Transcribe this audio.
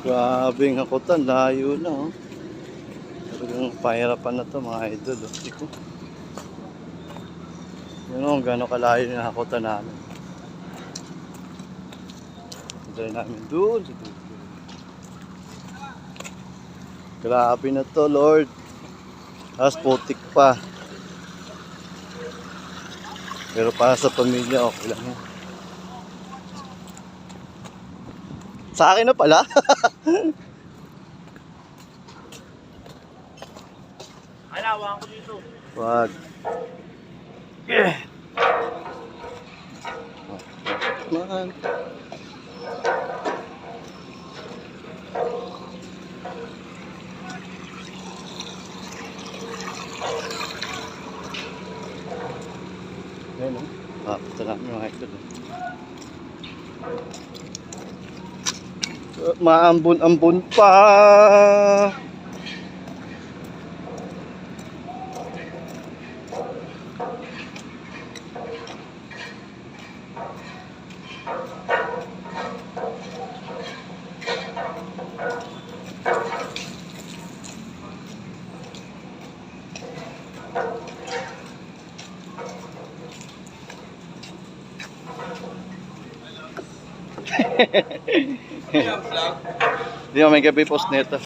Grabe ang hakutan, layo na oh. Talagang pahirapan na to mga idol. Oh. Tiko. Yun oh, gano'ng kalayo yung hakutan namin. Hintay namin doon sa dulo. Grabe na to, Lord. Tapos putik pa. Pero para sa pamilya, okay lang yan. Sa akin na pala. Alawa ko dito. Wag. Yeah. Man. Ayun, oh. Ah, ito na mga idol. Oh. Uh, Maambon-ambon Diyan, vlog. Hindi, may gabi post nito.